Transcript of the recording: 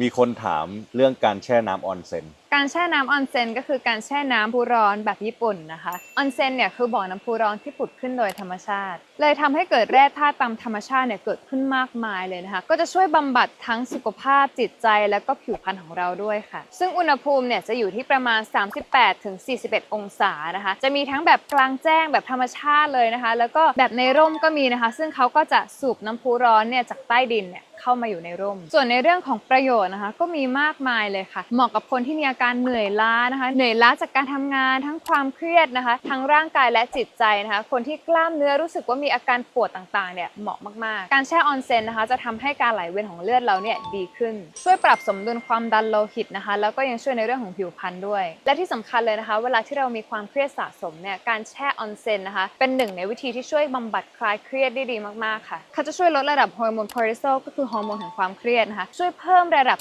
มีคนถามเรื่องการแช่น้ำออนเซ็น การแช่น้ำออนเซนก็คือการแช่น้ำพุร้อนแบบญี่ปุ่นนะคะออนเซนเนี่ยคือบ่อน้ำพุร้อนที่ผุดขึ้นโดยธรรมชาติ เลยทำให้เกิดแร่ธาตุตามธรรมชาติเนี่ยเกิดขึ้นมากมายเลยนะคะก็จะช่วยบำบัดทั้งสุขภาพจิตใจและก็ผิวพรรณของเราด้วยค่ะ ซึ่งอุณหภูมิเนี่ยจะอยู่ที่ประมาณ 38ถึง41 องศานะคะ จะมีทั้งแบบกลางแจ้งแบบธรรมชาติเลยนะคะ แล้วก็แบบในร่มก็มีนะคะ ซึ่งเขาก็จะสูบน้ำพุร้อนเนี่ยจากใต้ดินเนี่ย เข้ามาอยู่ในร่ม ส่วนในเรื่องของประโยชน์นะคะ ก็มีมากมายเลยค่ะ เหมาะกับคนที่มีอาการเหนื่อยล้านะคะ เหนื่อยล้าจากการทำงานทั้งความเครียดนะคะ ทั้งร่างกายและจิตใจนะคะ คนที่กล้ามเนื้อรู้สึกว่ามีอาการปวดต่างๆเนี่ยเหมาะมากๆ การแช่ออนเซ็นนะคะ จะทำให้การไหลเวียนของเลือดเราเนี่ยดีขึ้น ช่วยปรับสมดุลความดันโลหิตนะคะ แล้วก็ยังช่วยในเรื่องของผิวพรรณด้วย และที่สำคัญเลยนะคะ เวลาที่เรามีความเครียดสะสมเนี่ยการแช่ออนเซ็นนะคะ เป็นหนึ่งในวิธีที่ช่วยบำบัดคลายเครียดได้ดีมากๆค่ะเขาจะช่วยลดระดับฮอร์โมนคอร์ติซอลก็คือฮอร์โมนแห่งความเครียดนะคะ ช่วยเพิ่มระดับ